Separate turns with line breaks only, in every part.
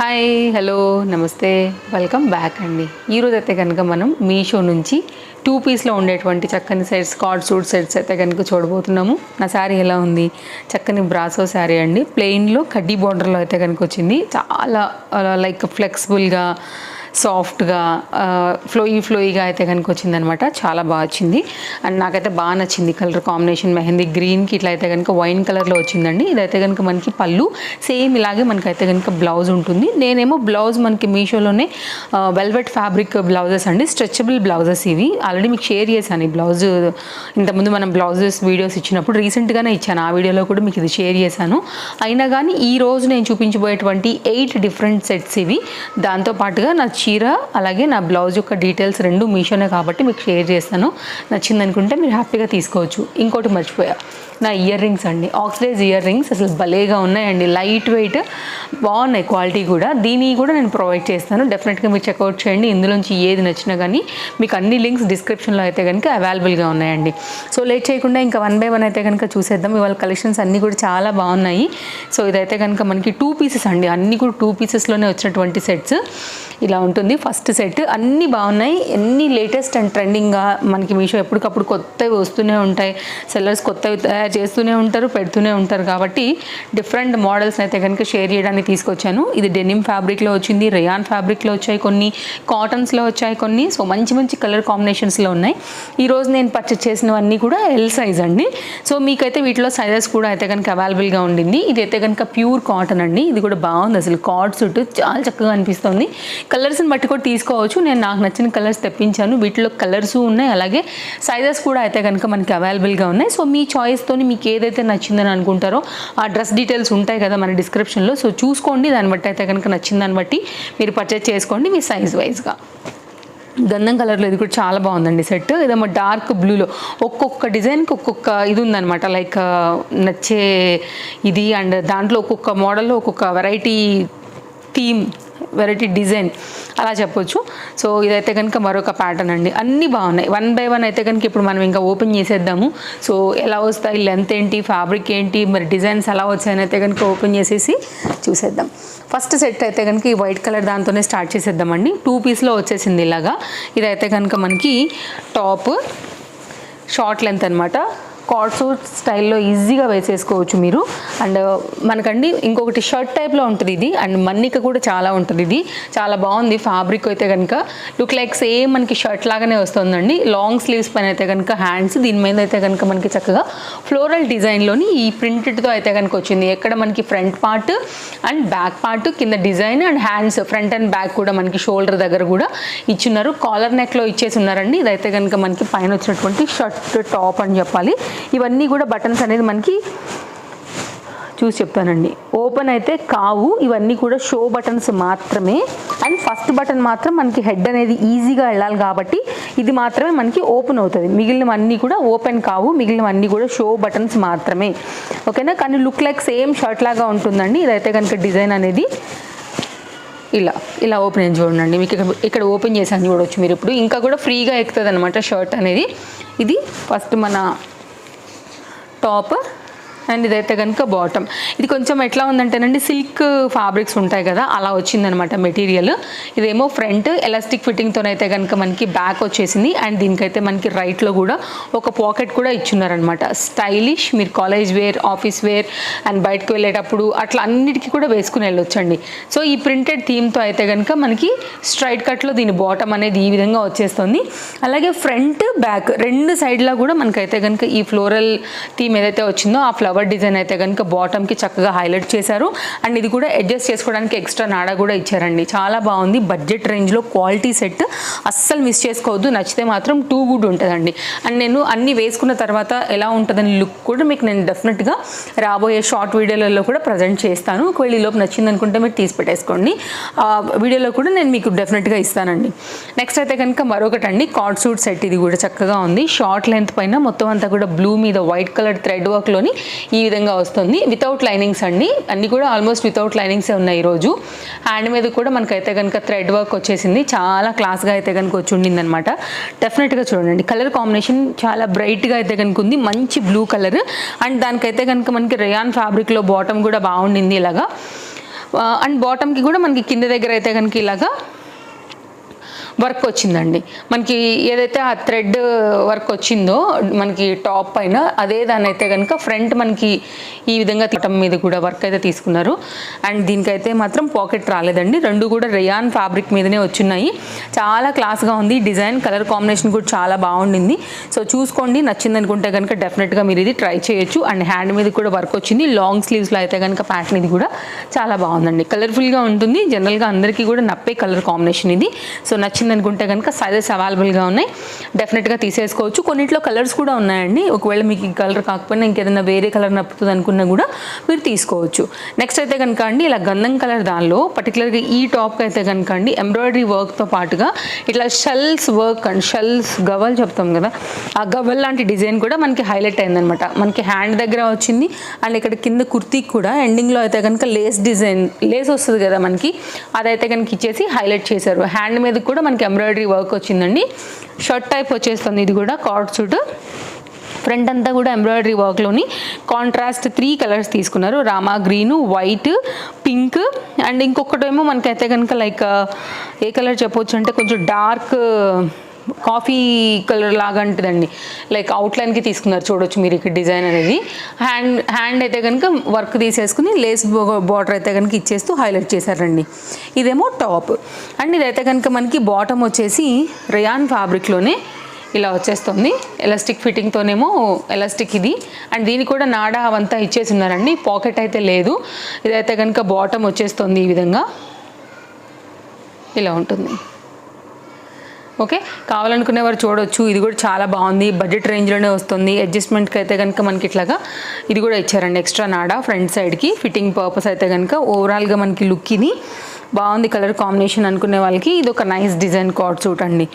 Hi hello నమస్తే. Welcome back అండి. ఈరోజు అయితే కనుక మనం మీషో నుంచి టూ పీస్లో ఉండేటువంటి చక్కని సెట్స్ కార్డ్ సూట్ సెట్స్ అయితే కనుక చూడబోతున్నాము. నా శారీ ఎలా ఉంది? చక్కని బ్రాసో శారీ అండి. ప్లెయిన్లో కడ్డీ బార్డర్లో అయితే కనుక వచ్చింది. చాలా లైక్ ఫ్లెక్సిబుల్గా సాఫ్ట్గా ఫ్లోయి ఫ్లోయిగా అయితే కనుక వచ్చిందనమాట. చాలా బాగా వచ్చింది. అండ్ నాకైతే బాగా నచ్చింది కలర్ కాంబినేషన్. మెహందీ గ్రీన్కి ఇట్లా అయితే కనుక వైన్ కలర్లో వచ్చిందండి. ఇదైతే కనుక మనకి పళ్ళు సేమ్ ఇలాగే మనకైతే కనుక బ్లౌజ్ ఉంటుంది. నేనేమో బ్లౌజ్ మనకి మీషోలోనే వెల్వెట్ ఫ్యాబ్రిక్ బ్లౌజెస్ అండి. స్ట్రెచబుల్ బ్లౌజెస్ ఇవి. ఆల్రెడీ మీకు షేర్ చేశాను ఈ బ్లౌజ్ ఇంతకుముందు మనం బ్లౌజెస్ వీడియోస్ ఇచ్చినప్పుడు రీసెంట్గానే ఇచ్చాను. ఆ వీడియోలో కూడా మీకు ఇది షేర్ చేశాను. అయినా కానీ ఈ రోజు నేను చూపించబోయేటువంటి ఎయిట్ డిఫరెంట్ సెట్స్ ఇవి. దాంతోపాటుగా నా చీర అలాగే నా బ్లౌజ్ యొక్క డీటెయిల్స్ రెండు మీషోనే కాబట్టి మీకు షేర్ చేస్తాను. నచ్చింది అనుకుంటే మీరు హ్యాపీగా తీసుకోవచ్చు. ఇంకోటి మర్చిపోయా. నా ఇయర్ రింగ్స్ అండి. ఆక్సిడైజ్ ఇయర్ రింగ్స్ అసలు భలేగా ఉన్నాయండి. లైట్ వెయిట్ బాగున్నాయి క్వాలిటీ కూడా. దీన్ని కూడా నేను ప్రొవైడ్ చేస్తాను. డెఫినెట్గా మీరు చెక్అవుట్ చేయండి. ఇందులోంచి ఏది నచ్చినా కానీ మీకు అన్ని లింక్స్ డిస్క్రిప్షన్లో అయితే కనుక అవైలబుల్గా ఉన్నాయండి. సో లేట్ చేయకుండా ఇంకా వన్ బై వన్ అయితే కనుక చూసేద్దాం. ఇవాళ కలెక్షన్స్ అన్నీ కూడా చాలా బాగున్నాయి. సో ఇదైతే కనుక మనకి టూ పీసెస్ అండి. అన్నీ కూడా టూ పీసెస్లోనే వచ్చినటువంటి సెట్స్. ఇలా ఉంటుంది. ఫస్ట్ సెట్ అన్నీ బాగున్నాయి. ఎన్ని లేటెస్ట్ అండ్ ట్రెండింగ్గా మనకి మీషో ఎప్పటికప్పుడు కొత్తవి వస్తూనే ఉంటాయి. సెల్లర్స్ కొత్తవి తయారు చేస్తూనే ఉంటారు పెడుతూనే ఉంటారు. కాబట్టి డిఫరెంట్ మోడల్స్ అయితే కనుక షేర్ చేయడానికి తీసుకొచ్చాను. ఇది డెనిమ్ ఫ్యాబ్రిక్లో వచ్చింది రయాన్ ఫ్యాబ్రిక్లో వచ్చాయి కొన్ని కాటన్స్లో వచ్చాయి కొన్ని. సో మంచి మంచి కలర్ కాంబినేషన్స్లో ఉన్నాయి. ఈరోజు నేను పర్చేస్ చేసినవన్నీ కూడా ఎల్ సైజ్ అండి. సో మీకైతే వీటిలో సైజెస్ కూడా అయితే కనుక అవైలబుల్గా ఉండింది. ఇది అయితే కనుక ప్యూర్ కాటన్ అండి. ఇది కూడా బాగుంది. అసలు కార్డ్ సుట్ చాలా చక్కగా అనిపిస్తుంది. కలర్స్ కలర్స్ని బట్టి కూడా తీసుకోవచ్చు. నేను నాకు నచ్చిన కలర్స్ తెప్పించాను. వీటిలో కలర్స్ ఉన్నాయి. అలాగే సైజెస్ కూడా అయితే కనుక మనకి అవైలబుల్గా ఉన్నాయి. సో మీ చాయిస్తో మీకు ఏదైతే నచ్చిందని అనుకుంటారో ఆ డ్రెస్ డీటెయిల్స్ ఉంటాయి కదా మన డిస్క్రిప్షన్లో సో చూసుకోండి. దాన్ని బట్టి అయితే కనుక నచ్చిందాన్ని బట్టి మీరు పర్చేస్ చేసుకోండి మీ సైజ్ వైజ్గా గంధం కలర్లో ఇది కూడా చాలా బాగుందండి సెట్. ఇదేమో డార్క్ బ్లూలో ఒక్కొక్క డిజైన్కి ఒక్కొక్క ఇది ఉందన్నమాట. లైక్ నచ్చే ఇది అండ్ దాంట్లో ఒక్కొక్క మోడల్లో ఒక్కొక్క వెరైటీ థీమ్ వెరైటీ డిజైన్ అలా చెప్పొచ్చు. సో ఇదైతే కనుక మరొక ప్యాటర్న్ అండి. అన్నీ బాగున్నాయి. వన్ బై వన్ అయితే కనుక ఇప్పుడు మనం ఇంకా ఓపెన్ చేసేద్దాము. సో ఎలా వస్తాయి? లెంత్ ఏంటి? ఫ్యాబ్రిక్ ఏంటి? మరి డిజైన్స్ ఎలా వచ్చాయని అయితే కనుక ఓపెన్ చేసేసి చూసేద్దాం. ఫస్ట్ సెట్ అయితే కనుక ఈ వైట్ కలర్ దాంతోనే స్టార్ట్ చేసేద్దామండి. టూ పీస్లో వచ్చేసింది ఇలాగా. ఇదైతే కనుక మనకి టాప్ షార్ట్ లెంత్ అనమాట కార్డ్ సూట్ స్టైల్లో ఈజీగా వేసేసుకోవచ్చు మీరు. అండ్ మనకండి ఇంకొకటి షర్ట్ టైప్లో ఉంటుంది ఇది. అండ్ మన్నిక కూడా చాలా ఉంటుంది ఇది. చాలా బాగుంది ఫ్యాబ్రిక్ అయితే కనుక లుక్ లైక్ సేమ్ మనకి షర్ట్ లాగానే వస్తుందండి. లాంగ్ స్లీవ్స్ పైన అయితే కనుక హ్యాండ్స్ దీని మీద అయితే కనుక మనకి చక్కగా ఫ్లోరల్ డిజైన్లోని ఈ ప్రింటెడ్తో అయితే కనుక వచ్చింది. ఎక్కడ మనకి front part and back part కింద design and hands front and back కూడా మనకి షోల్డర్ దగ్గర కూడా ఇచ్చున్నారు. కాలర్ నెక్లో ఇచ్చేసి ఉన్నారండి. ఇదైతే కనుక మనకి పైన వచ్చినటువంటి షర్ట్ టాప్ అని చెప్పాలి. ఇవన్నీ కూడా బటన్స్ అనేది మనకి చూసి చెప్తానండి. ఓపెన్ అయితే కావు ఇవన్నీ కూడా షో బటన్స్ మాత్రమే. అండ్ ఫస్ట్ బటన్ మాత్రం మనకి హెడ్ అనేది ఈజీగా వెళ్ళాలి కాబట్టి ఇది మాత్రమే మనకి ఓపెన్ అవుతుంది. మిగిలినవన్నీ కూడా ఓపెన్ కావు మిగిలినవన్నీ కూడా షో బటన్స్ మాత్రమే. ఓకేనా? కానీ లుక్ లైక్ సేమ్ షర్ట్ లాగా ఉంటుందండి. ఇదైతే కనుక డిజైన్ అనేది ఇలా ఇలా ఓపెన్ చేసి చూడండి. మీకు ఇక్కడ ఇక్కడ ఓపెన్ చేసాను చూడవచ్చు మీరు ఇప్పుడు. ఇంకా కూడా ఫ్రీగా ఎక్కుతుంది అనమాట షర్ట్ అనేది. ఇది ఫస్ట్ మన టాప్ అండ్ ఇదైతే కనుక బాటమ్ ఇది కొంచెం ఎట్లా ఉందంటేనండి సిల్క్ ఫ్యాబ్రిక్స్ ఉంటాయి కదా అలా వచ్చిందనమాట మెటీరియల్ ఇదేమో ఫ్రంట్ ఎలాస్టిక్ ఫిట్టింగ్తోనైతే కనుక మనకి బ్యాక్ వచ్చేసింది. అండ్ దీనికైతే మనకి రైట్లో కూడా ఒక పాకెట్ కూడా ఇచ్చున్నారనమాట. స్టైలిష్ మీరు college wear office wear and బయటకు వెళ్ళేటప్పుడు అట్లా అన్నిటికీ కూడా వేసుకుని వెళ్ళొచ్చండి. సో ఈ ప్రింటెడ్ థీమ్తో అయితే కనుక మనకి స్ట్రైట్ కట్లో దీని బాటమ్ అనేది ఈ విధంగా వచ్చేస్తుంది. అలాగే ఫ్రంట్ బ్యాక్ రెండు సైడ్లో కూడా మనకైతే కనుక ఈ ఫ్లోరల్ థీమ్ ఏదైతే వచ్చిందో ఆ ఫ్లవర్ డిజైన్ అయితే కనుక బాటమ్కి చక్కగా హైలైట్ చేశారు. అండ్ ఇది కూడా అడ్జస్ట్ చేసుకోవడానికి ఎక్స్ట్రా నాడా కూడా ఇచ్చారండి. చాలా బాగుంది. బడ్జెట్ రేంజ్లో క్వాలిటీ సెట్ అస్సలు మిస్ చేసుకోవద్దు. నచ్చితే మాత్రం టూ గుడ్ ఉంటుందండి. అండ్ నేను అన్ని వేసుకున్న తర్వాత ఎలా ఉంటుందని లుక్ కూడా మీకు నేను డెఫినెట్గా రాబోయే షార్ట్ వీడియోలలో కూడా ప్రజెంట్ చేస్తాను. ఒకవేళ ఈ లోపు నచ్చింది అనుకుంటే మీరు తీసి పెట్టేసుకోండి. వీడియోలో కూడా నేను మీకు డెఫినెట్గా ఇస్తానండి. నెక్స్ట్ అయితే కనుక మరొకటి అండి. కార్డ్ సూట్ సెట్ ఇది కూడా చక్కగా ఉంది. షార్ట్ లెంత్ పైన మొత్తం అంతా కూడా బ్లూ మీద వైట్ కలర్ థ్రెడ్ వర్క్లోని ఈ విధంగా వస్తుంది. వితౌట్ లైనింగ్స్ అండి. అన్నీ కూడా ఆల్మోస్ట్ వితౌట్ లైనింగ్సే ఉన్నాయి ఈరోజు హ్యాండ్ మీద కూడా మనకైతే కనుక థ్రెడ్ వర్క్ వచ్చేసింది. చాలా క్లాస్గా అయితే కనుక వచ్చి ఉండింది అనమాట డెఫినెట్గా చూడండి. కలర్ కాంబినేషన్ చాలా బ్రైట్గా అయితే కనుక ఉంది. మంచి బ్లూ కలర్ అండ్ దానికైతే కనుక మనకి రేయాన్ ఫ్యాబ్రిక్లో బాటమ్ కూడా బాగుండింది ఇలాగా. Uh, అండ్ బాటమ్కి కూడా మనకి కింద దగ్గర అయితే కనుక ఇలాగా వర్క్ వచ్చిందండి. మనకి ఏదైతే ఆ థ్రెడ్ వర్క్ వచ్చిందో మనకి టాప్ పైన అదే దాని అయితే కనుక ఫ్రంట్ మనకి ఈ విధంగా తిట్టం మీద కూడా వర్క్ అయితే తీసుకున్నారు. అండ్ దీనికైతే మాత్రం పాకెట్ రాలేదండి. రెండు కూడా రేయాన్ ఫ్యాబ్రిక్ మీదనే వచ్చున్నాయి. చాలా క్లాస్గా ఉంది. డిజైన్ కలర్ కాంబినేషన్ కూడా చాలా బాగుండింది. సో చూసుకోండి నచ్చింది అనుకుంటే కనుక డెఫినెట్గా మీరు ఇది ట్రై చేయొచ్చు. అండ్ హ్యాండ్ మీద కూడా వర్క్ వచ్చింది. లాంగ్ స్లీవ్స్లో అయితే కనుక ప్యాటర్న్ ఇది కూడా చాలా బాగుందండి. కలర్ఫుల్గా ఉంటుంది. జనరల్గా అందరికీ కూడా నప్పే కలర్ కాంబినేషన్ ఇది. సో నచ్చింది అనుకుంటే కనుక సైజెస్ అవైలబుల్గా ఉన్నాయి. డెఫినెట్గా తీసేసుకోవచ్చు. కొన్నిట్లో కలర్స్ కూడా ఉన్నాయండి. ఒకవేళ మీకు ఈ కలర్ కాకపోయినా ఇంకేదైనా వేరే కలర్ నప్పుతుంది అనుకున్నా కూడా మీరు తీసుకోవచ్చు. నెక్స్ట్ అయితే కనుక అండి ఇలా గంధం కలర్ దానిలో పర్టికులర్గా ఈ టాప్కి అయితే కనుక అండి ఎంబ్రాయిడరీ వర్క్తో పాటుగా ఇట్లా షెల్స్ వర్క్ అండ్ షెల్స్ గవల్ చెప్తాం కదా ఆ గవల్ లాంటి డిజైన్ కూడా మనకి హైలైట్ అయిందనమాట. మనకి హ్యాండ్ దగ్గర వచ్చింది అండ్ ఇక్కడ కింద కుర్తీకి కూడా ఎండింగ్లో అయితే కనుక లేస్ డిజైన్ లేస్ వస్తుంది కదా మనకి అదైతే కనుక ఇచ్చేసి హైలైట్ చేశారు. హ్యాండ్ మీద కూడా మనకి ఎంబ్రాయిడరీ వర్క్ వచ్చిందండి. షర్ట్ టైప్ వచ్చేస్తుంది ఇది కూడా కార్డ్ సూట్ ఫ్రంట్ అంతా కూడా ఎంబ్రాయిడరీ వర్క్లోని కాంట్రాస్ట్ త్రీ కలర్స్ తీసుకున్నారు. Rama green white pink and ఇంకొకటేమో మనకైతే కనుక లైక్ ఏ కలర్ చెప్పొచ్చు అంటే కొంచెం డార్క్ కాఫీ కలర్ లాగా ఉంటుందండి లైక్ అవుట్లైన్కి తీసుకున్నారు చూడొచ్చు మీరు ఇక్కడ డిజైన్ అనేది. హ్యాండ్ హ్యాండ్ అయితే కనుక వర్క్ తీసేసుకుని లేస్ బార్డర్ అయితే కనుక ఇచ్చేస్తూ హైలైట్ చేశారండి. ఇదేమో టాప్. అండ్ ఇదైతే కనుక మనకి బాటమ్ వచ్చేసి రియాన్ ఫ్యాబ్రిక్లోనే ఇలా వచ్చేస్తుంది. ఎలాస్టిక్ ఫిట్టింగ్తోనేమో ఎలాస్టిక్ ఇది. అండ్ దీనికి కూడా నాడా అవంతా ఇచ్చేసి ఉన్నారండి పాకెట్ అయితే లేదు. ఇదైతే కనుక బాటమ్ వచ్చేస్తుంది ఈ విధంగా. ఇలా ఉంటుంది. ఓకే? కావాలనుకునే వారు చూడొచ్చు. ఇది కూడా చాలా బాగుంది. బడ్జెట్ రేంజ్లోనే వస్తుంది. అడ్జస్ట్మెంట్కి అయితే కనుక మనకి ఇట్లాగా ఇది కూడా ఇచ్చారండి. ఎక్స్ట్రా నాడా ఫ్రంట్ సైడ్కి. ఫిట్టింగ్ పర్పస్ అయితే కనుక ఓవరాల్గా మనకి లుక్ ఇది బాగుంది కలర్ కాంబినేషన్ అనుకునే వాళ్ళకి. ఇది ఒక నైస్ డిజైన్ కార్డ్ సూట్ అండి.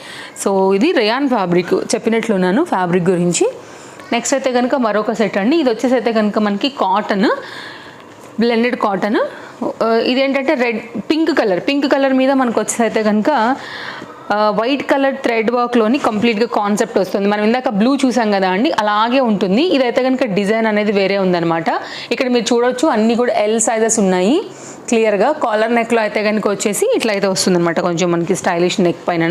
సో ఇది రియాన్ ఫ్యాబ్రిక్. చెప్పినట్లున్నాను ఫ్యాబ్రిక్ గురించి. నెక్స్ట్ అయితే కనుక మరొక సెట్ అండి. ఇది వచ్చేసి అయితే కనుక మనకి కాటన్ బ్లెండెడ్ కాటన్. ఇదేంటంటే red pink colour. Pink colour మీద మనకు వచ్చేసి అయితే కనుక వైట్ కలర్ థ్రెడ్ వర్క్లోని కంప్లీట్గా కాన్సెప్ట్ వస్తుంది. మనం ఇందాక బ్లూ చూసాం కదా అండి అలాగే ఉంటుంది. ఇదైతే కనుక డిజైన్ అనేది వేరే ఉందన్నమాట. ఇక్కడ మీరు చూడొచ్చు అన్నీ కూడా ఎల్ సైజెస్ ఉన్నాయి. క్లియర్గా కాలర్ నెక్లో అయితే కనుక వచ్చేసి ఇట్లా అయితే వస్తుంది అనమాట కొంచెం మనకి స్టైలిష్ నెక్ పైన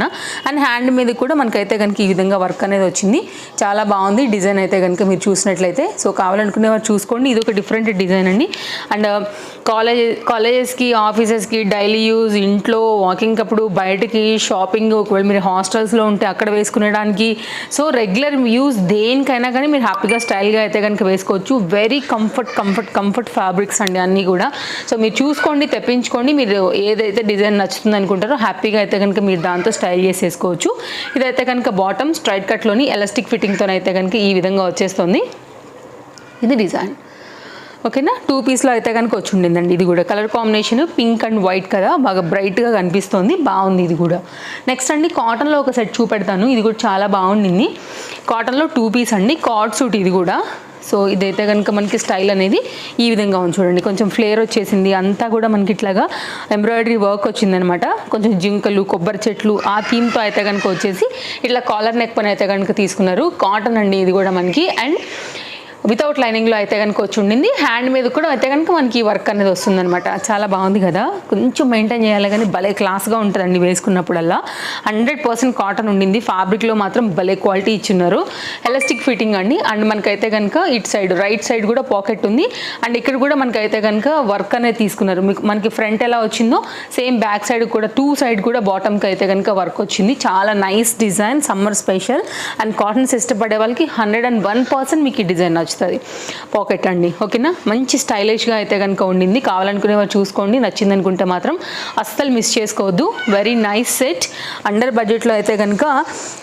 అండ్ హ్యాండ్ మీద కూడా మనకైతే కనుక ఈ విధంగా వర్క్ అనేది వచ్చింది. చాలా బాగుంది డిజైన్ అయితే కనుక మీరు చూసినట్లయితే. సో కావాలనుకునే వారు చూసుకోండి. ఇది ఒక డిఫరెంట్ డిజైన్ అండి. అండ్ కాలేజ్ కాలేజెస్కి ఆఫీసెస్కి డైలీ యూజ్ ఇంట్లో వాకింగ్ అప్పుడు బయటకి షాపింగ్ ఒకవేళ మీరు హాస్టల్స్లో ఉంటే అక్కడ వేసుకునేడానికి. సో రెగ్యులర్ యూస్ దేనికైనా కానీ మీరు హ్యాపీగా స్టైల్గా అయితే కనుక వేసుకోవచ్చు. Very comfort comfort comfort fabrics అండి అన్నీ కూడా. సో మీరు చూసుకోండి తెప్పించుకోండి. మీరు ఏదైతే డిజైన్ నచ్చుతుంది అనుకుంటారో హ్యాపీగా అయితే కనుక మీరు దాంతో స్టైల్ చేసేసుకోవచ్చు. ఇదైతే కనుక బాటమ్ స్ట్రైట్ కట్లోని ఎలాస్టిక్ ఫిట్టింగ్తో అయితే కనుక ఈ విధంగా వచ్చేస్తుంది. ఇది డిజైన్ ఓకేనా? టూ పీస్లో అయితే కనుక వచ్చి ఉండిందండి ఇది కూడా. Colour combination pink and white కదా? బాగా బ్రైట్గా కనిపిస్తుంది. బాగుంది ఇది కూడా. నెక్స్ట్ అండి కాటన్లో ఒక సెట్ చూపెడతాను. ఇది కూడా చాలా బాగుండింది. కాటన్లో టూ పీస్ అండి. కాట్ సూట్ ఇది కూడా. సో ఇదైతే కనుక మనకి స్టైల్ అనేది ఈ విధంగా ఉంది చూడండి. కొంచెం ఫ్లేర్ వచ్చేసింది. అంతా కూడా మనకి ఇట్లాగా ఎంబ్రాయిడరీ వర్క్ వచ్చిందనమాట. కొంచెం జింకలు కొబ్బరి చెట్లు ఆ థీమ్తో అయితే కనుక వచ్చేసి ఇట్లా కాలర్ నెక్ పని అయితే కనుక తీసుకున్నారు. కాటన్ అండి ఇది కూడా మనకి. అండ్ వితౌట్ లైనింగ్లో అయితే కనుక వచ్చి ఉండింది. హ్యాండ్ మీద కూడా అయితే కనుక మనకి ఈ వర్క్ అనేది వస్తుందన్నమాట. చాలా బాగుంది కదా? కొంచెం మెయింటైన్ చేయాలి కానీ భలే క్లాస్గా ఉంటుందండి వేసుకున్నప్పుడల్లా. హండ్రెడ్ పర్సెంట్ కాటన్ ఉండింది. ఫ్యాబ్రిక్లో మాత్రం భలే క్వాలిటీ ఇచ్చిన్నారు. ఎలాస్టిక్ ఫిట్టింగ్ అండి. అండ్ మనకైతే కనుక ఇటు సైడ్ రైట్ సైడ్ కూడా పాకెట్ ఉంది. అండ్ ఇక్కడ కూడా మనకైతే కనుక వర్క్ అనేది తీసుకున్నారు. మీకు మనకి ఫ్రంట్ ఎలా వచ్చిందో సేమ్ బ్యాక్ సైడ్ కూడా టూ సైడ్ కూడా బాటమ్కి అయితే కనుక వర్క్ వచ్చింది. చాలా nice design summer special and cottons ఇష్టపడే వాళ్ళకి హండ్రెడ్ అండ్ వన్ పర్సెంట్ మీకు ఈ డిజైన్ నచ్చుతుంది. పాకెట్ అండి. ఓకేనా? మంచి స్టైలిష్గా అయితే కనుక ఉండింది. కావాలనుకునే వారు చూసుకోండి. నచ్చింది అనుకుంటే మాత్రం అస్సలు మిస్ చేసుకోవద్దు. వెరీ నైస్ సెట్ అండర్ బడ్జెట్లో అయితే కనుక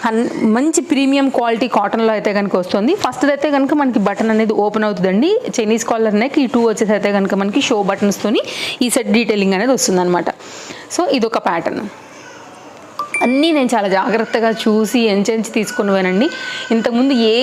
హన్ మంచి ప్రీమియం క్వాలిటీ కాటన్లో అయితే కనుక వస్తుంది. ఫస్ట్ అయితే కనుక మనకి బటన్ అనేది ఓపెన్ అవుతుందండి. చైనీస్ కాలర్ నెక్ ఈ టూ వచ్చేసి అయితే కనుక మనకి షో బటన్స్తోని ఈ సెట్ డీటెయిలింగ్ అనేది వస్తుంది అనమాట సో ఇదొక ప్యాటర్న్ అన్నీ నేను చాలా జాగ్రత్తగా చూసి ఎంచెంచి తీసుకున్నానండి ఇంతకుముందు ఏ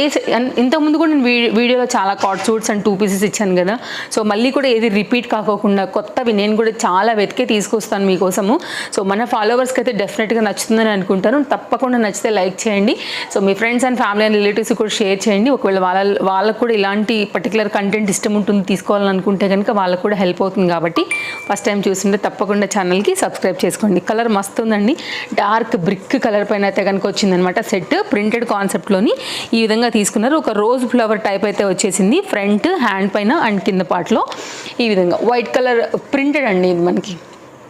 ఇంతకుముందు కూడా నేను వీడియోలో చాలా cot suits and two pieces ఇచ్చాను కదా. సో మళ్ళీ కూడా ఏది రిపీట్ కాకోకుండా కొత్తవి నేను కూడా చాలా వెతికే తీసుకొస్తాను మీకోసము. సో మన ఫాలోవర్స్కి అయితే డెఫినెట్గా నచ్చుతుందని అనుకుంటాను. తప్పకుండా నచ్చితే లైక్ చేయండి. So me friends and family and relatives కూడా షేర్ చేయండి. ఒకవేళ వాళ్ళ వాళ్ళకు కూడా ఇలాంటి పర్టికులర్ కంటెంట్ ఇష్టం ఉంటుంది తీసుకోవాలని అనుకుంటే కనుక వాళ్ళకు కూడా హెల్ప్ అవుతుంది కాబట్టి ఫస్ట్ టైం చూస్తుంటే తప్పకుండా ఛానల్కి సబ్స్క్రైబ్ చేసుకోండి. కలర్ మస్తు ఉందండి డార్క్ బ్రిక్ కలర్ పైన అయితే కనుక వచ్చిందనమాట సెట్. ప్రింటెడ్ కాన్సెప్ట్లోని ఈ విధంగా తీసుకున్నారు. ఒక రోజ్ ఫ్లవర్ టైప్ అయితే వచ్చేసింది. ఫ్రంట్ హ్యాండ్ పైన అండ్ కింద పార్ట్లో ఈ విధంగా. వైట్ కలర్ ప్రింటెడ్ అండి ఇది మనకి.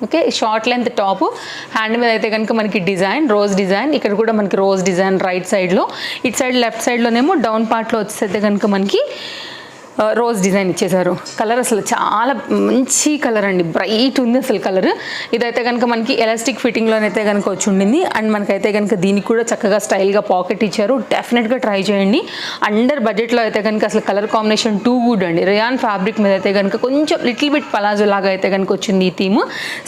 Okay short length top hand మీద అయితే కనుక మనకి డిజైన్ రోజ్ డిజైన్ ఇక్కడ కూడా మనకి రోజ్ డిజైన్ రైట్ సైడ్లో ఇటు సైడ్ లెఫ్ట్ సైడ్లోనేమో డౌన్ పార్ట్లో వచ్చేస్తే కనుక మనకి రోజ్ డిజైన్ ఇచ్చేసారు కలర్ అసలు చాలా మంచి కలర్ అండి. బ్రైట్ ఉంది అసలు కలర్ ఇదైతే కనుక మనకి ఎలాస్టిక్ ఫిట్టింగ్లోనైతే కనుక వచ్చి ఉండింది. అండ్ మనకైతే కనుక దీనికి కూడా చక్కగా స్టైల్గా పాకెట్ ఇచ్చారు. డెఫినెట్గా ట్రై చేయండి. అండర్ బడ్జెట్లో అయితే కనుక అసలు కలర్ కాంబినేషన్ టూ గుడ్ అండి. రియాన్ ఫ్యాబ్రిక్ మీద అయితే కనుక కొంచెం లిటిల్ బిట్ పలాజో లాగా అయితే కనుక వచ్చింది ఈ థీమ్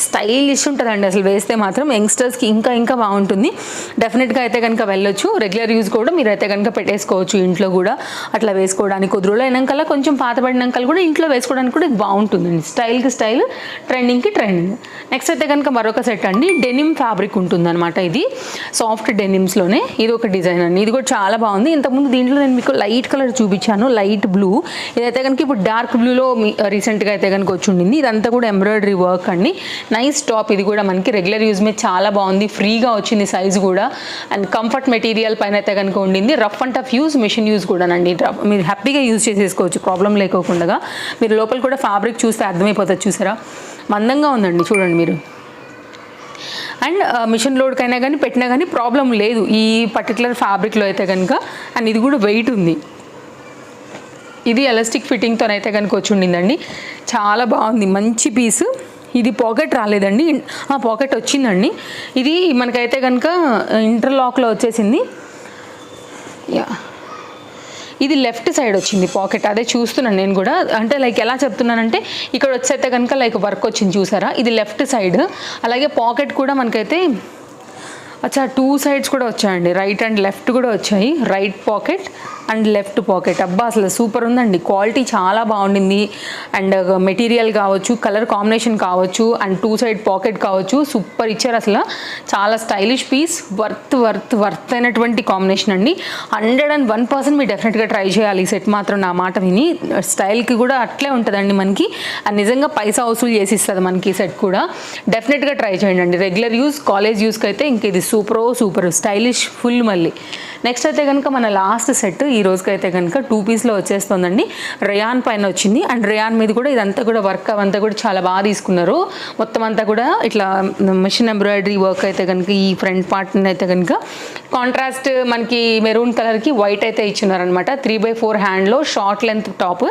స్టైలిష్ ఉంటుందండి అసలు. వేస్తే మాత్రం యంగ్స్టర్స్కి ఇంకా ఇంకా బాగుంటుంది. డెఫినెట్గా అయితే కనుక వెళ్ళొచ్చు. రెగ్యులర్ యూజ్ కూడా మీరు అయితే కనుక పెట్టేసుకోవచ్చు ఇంట్లో కూడా. అట్లా వేసుకోవడానికి. కుదురులో అయినాకల్లా కొంచెం పాతబడినాకల్ కూడా ఇంట్లో వేసుకోవడానికి కూడా ఇది బాగుంటుందండి. స్టైల్కి స్టైల్ ట్రెండింగ్కి ట్రెండింగ్ నెక్స్ట్ అయితే కనుక మరొక సెట్ అండి. డెనిమ్ ఫ్యాబ్రిక్ ఉంటుందన్నమాట ఇది. సాఫ్ట్ డెనిమ్స్లోనే ఇది ఒక డిజైన్ అండి. ఇది కూడా చాలా బాగుంది. ఇంతకుముందు దీంట్లో నేను మీకు లైట్ కలర్ చూపించాను. లైట్ బ్లూ ఇదైతే కనుక ఇప్పుడు డార్క్ బ్లూలో రీసెంట్గా అయితే కనుక వచ్చి ఉండింది. ఇదంతా కూడా ఎంబ్రాయిడరీ వర్క్ అండి. నైస్ టాప్ ఇది కూడా మనకి రెగ్యులర్ యూజ్ మీద చాలా బాగుంది. ఫ్రీగా వచ్చింది సైజ్ కూడా. అండ్ కంఫర్ట్ మెటీరియల్ పైన అయితే కనుక ఉండింది. Rough and tough use machine use కూడానండి. మీరు హ్యాపీగా యూజ్ చేసేసుకోవచ్చు. ప్రాబ్లం లేకోకుండా మీరు లోపల కూడా ఫ్యాబ్రిక్ చూస్తే అర్థమైపోతుంది చూసారా? మందంగా ఉందండి చూడండి మీరు. అండ్ మిషన్ లోడ్కైనా కానీ పెట్టినా కానీ ప్రాబ్లం లేదు. ఈ పర్టికులర్ ఫ్యాబ్రిక్లో అయితే కనుక అండ్ ఇది కూడా వెయిట్ ఉంది. ఇది ఎలాస్టిక్ ఫిట్టింగ్తో అయితే కనుక వచ్చి ఉండిందండి. చాలా బాగుంది మంచి పీస్ ఇది పాకెట్ రాలేదండి. ఆ పాకెట్ వచ్చిందండి. ఇది మనకైతే కనుక ఇంటర్లాక్లో వచ్చేసింది. యా ఇది లెఫ్ట్ సైడ్ వచ్చింది పాకెట్ అదే చూస్తున్నాను నేను కూడా. అంటే లైక్ ఎలా చెప్తున్నానంటే ఇక్కడ వచ్చేస్తే కనుక లైక్ వర్క్ వచ్చింది చూసారా? ఇది లెఫ్ట్ సైడ్. అలాగే పాకెట్ కూడా మనకైతే అచ్చా టూ సైడ్స్ కూడా వచ్చాయండి. రైట్ అండ్ లెఫ్ట్ కూడా వచ్చాయి. Right pocket. And left pocket. అబ్బా అసలు సూపర్ ఉందండి. క్వాలిటీ చాలా బాగుండింది. అండ్ మెటీరియల్ కావచ్చు కలర్ కాంబినేషన్ కావచ్చు అండ్ టూ సైడ్ పాకెట్ కావచ్చు సూపర్ ఇచ్చారు అసలు. చాలా stylish piece worth worth worth అయినటువంటి కాంబినేషన్ అండి. హండ్రెడ్ అండ్ వన్ పర్సెంట్ మీరు డెఫినెట్గా ట్రై చేయాలి ఈ సెట్ మాత్రం నా మాట విని. స్టైల్కి కూడా అట్లే ఉంటుందండి మనకి. అండ్ నిజంగా పైసా వసూలు చేసి ఇస్తుంది మనకి ఈ సెట్ కూడా. డెఫినెట్గా ట్రై చేయండి అండి రెగ్యులర్ యూస్ కాలేజ్ యూస్కి అయితే ఇంక ఇది సూపర్ సూపర్. స్టైలిష్ ఫుల్ మళ్ళీ. నెక్స్ట్ అయితే కనుక మన లాస్ట్ సెట్ ఈ ఈ అయితే కనుక టూ పీస్లో వచ్చేస్తుందండి. రేయాన్ పైన వచ్చింది. అండ్ రేయాన్ మీద కూడా ఇదంతా కూడా వర్క్ అవంతా కూడా చాలా బాగా తీసుకున్నారు. మొత్తం అంతా కూడా ఇట్లా మిషన్ ఎంబ్రాయిడరీ వర్క్ అయితే కనుక ఈ ఫ్రంట్ పార్ట్ అయితే కనుక కాంట్రాస్ట్ మనకి మెరూన్ కలర్కి వైట్ అయితే ఇచ్చినారనమాట త్రీ బై ఫోర్ హ్యాండ్లో షార్ట్ లెంత్ టాప్.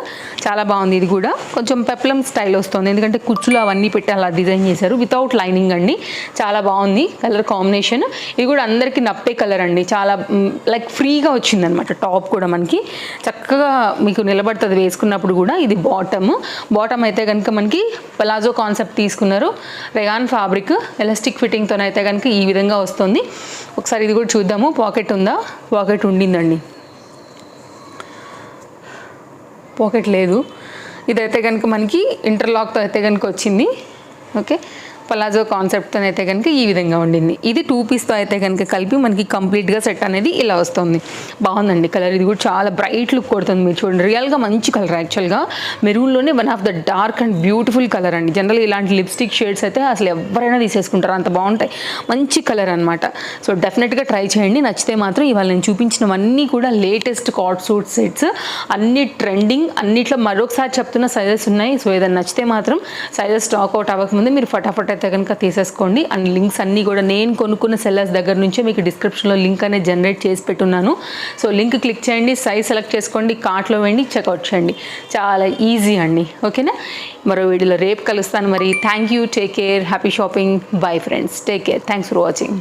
చాలా బాగుంది ఇది కూడా. కొంచెం పెప్లం స్టైల్ వస్తుంది. ఎందుకంటే కుచ్చులు అవన్నీ పెట్టి అలా డిజైన్ చేశారు. వితౌట్ లైనింగ్ అండి. చాలా బాగుంది కలర్ కాంబినేషన్. ఇది కూడా అందరికీ నప్పే కలర్ అండి. చాలా లైక్ ఫ్రీగా వచ్చిందనమాట టాప్ కూడా మనకి చక్కగా మీకు నిలబడుతుంది. వేసుకున్నప్పుడు కూడా ఇది బాటమ్ బాటమ్ అయితే కనుక మనకి పలాజో కాన్సెప్ట్ తీసుకున్నారు. రెగాన్ ఫ్యాబ్రిక్ ఎలాస్టిక్ ఫిట్టింగ్తో అయితే కనుక ఈ విధంగా వస్తుంది. ఒకసారి ఇది కూడా చూద్దాము. పాకెట్ ఉందా? పాకెట్ ఉండిందండి. పాకెట్ లేదు. ఇదైతే కనుక మనకి ఇంటర్లాక్తో అయితే కనుక వచ్చింది. ఓకే పలాజో కాన్సెప్ట్తో అయితే కనుక ఈ విధంగా ఉండింది. ఇది టూ పీస్తో అయితే కనుక కలిపి మనకి కంప్లీట్గా సెట్ అనేది ఇలా వస్తుంది. బాగుందండి కలర్ ఇది కూడా చాలా బ్రైట్ లుక్ కొడుతుంది. మీరు చూడండి రియల్గా మంచి కలర్ యాక్చువల్గా మెరూన్లోనే one of the dark and beautiful colour అండి. జనరల్ ఇలాంటి లిప్స్టిక్ షేడ్స్ అయితే అసలు ఎవరైనా తీసేసుకుంటారు. అంత బాగుంటాయి. మంచి కలర్ అనమాట సో డెఫినెట్గా ట్రై చేయండి. నచ్చితే మాత్రం ఇవాళ నేను చూపించినవన్నీ కూడా లేటెస్ట్ కాట్ సూట్ సెట్స్ అన్ని ట్రెండింగ్ అన్నిట్లో మరొకసారి చెప్తున్న సైజెస్ ఉన్నాయి. సో ఏదైనా నచ్చితే మాత్రం సైజెస్ స్టాక్ అవుట్ అవ్వకముందే మీరు ఫటాఫట్ అయితే కనుక తీసేసుకోండి. అండ్ లింక్స్ అన్నీ కూడా నేను కొనుక్కున్న సెల్లర్స్ దగ్గర నుంచే మీకు డిస్క్రిప్షన్లో లింక్ అనేది జనరేట్ చేసి పెట్టున్నాను. సో లింక్ క్లిక్ చేయండి సైజ్ సెలెక్ట్ చేసుకోండి కార్ట్లో వేయండి చెక్అవుట్ చేయండి. చాలా ఈజీ అండి. ఓకేనా మరో వీడియోలో రేపు కలుస్తాను. మరి thank you take care happy shopping bye friends take care thanks for watching